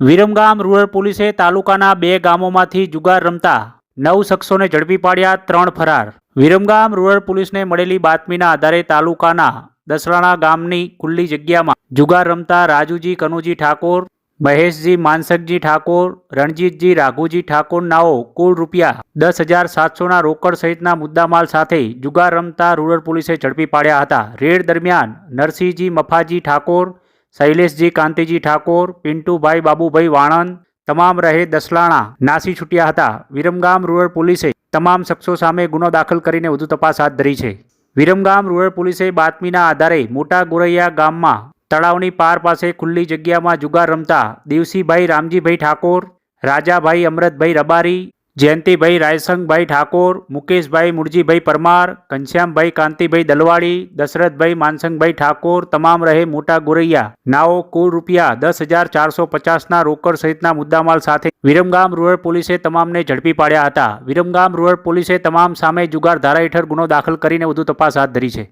Viramgam rural પોલીસે તાલુકાના બે ગામોમાંથી જુગાર રમતા નવ શખ્સોને ઝડપી પાડ્યા ત્રણ ફરાર. વિરમગામ રૂરલ પોલીસને મળેલી બાતમીના આધારે તાલુકાના દસરાણા ગામની ખુલ્લી જગ્યામાં જુગાર રમતા રાજુજી, કનુજી ઠાકોર, મહેશજી, માનસકજી ઠાકોર, રણજીતજી, રાઘુજી ઠાકોર નાઓ કુલ રૂપિયા દસ હજાર સાતસોના રોકડ સહિતના મુદ્દામાલ સાથે જુગાર રમતા રૂરલ પોલીસે ઝડપી પાડ્યા હતા. રેડ દરમિયાન નરસિંહજી, મફાજી ઠાકોર શૈલેષજી, કાંતિજી ઠાકોર, પિન્ટુભાઈ, બાબુભાઈ વાણંદ તમામ રહે દસલાણા, નાસી છૂટ્યા હતા. વિરમગામ રૂરલ પોલીસે તમામ શખ્સો સામે ગુનો દાખલ કરીને વધુ તપાસ હાથ ધરી છે. વિરમગામ રૂરલ પોલીસે બાતમીના આધારે મોટા ગોરૈયા ગામમાં તળાવની પાર પાસે ખુલ્લી જગ્યામાં જુગાર રમતા દેવસીભાઈ, રામજીભાઈ ઠાકોર, રાજાભાઈ અમરતભાઈ રબારી જયંતિભાઈ રાયસંગભાઈ ઠાકોર, મુકેશભાઈ મુરજીભાઈ પરમાર, ઘનશ્યામભાઈ કાંતિભાઈ દલવાડી દશરથભાઈ માનસંગભાઈ ઠાકોર, તમામ રહે મોટા ગોરૈયા. નાઓ કુલ રૂપિયા દસ હજાર ચારસો પચાસના રોકડ સહિતના મુદ્દામાલ સાથે વિરમગામ રૂરલ પોલીસે તમામને ઝડપી પાડ્યા હતા. વિરમગામ રૂરલ પોલીસે તમામ સામે જુગાર ધારા હેઠળ ગુનો દાખલ કરીને વધુ તપાસ હાથ ધરી છે.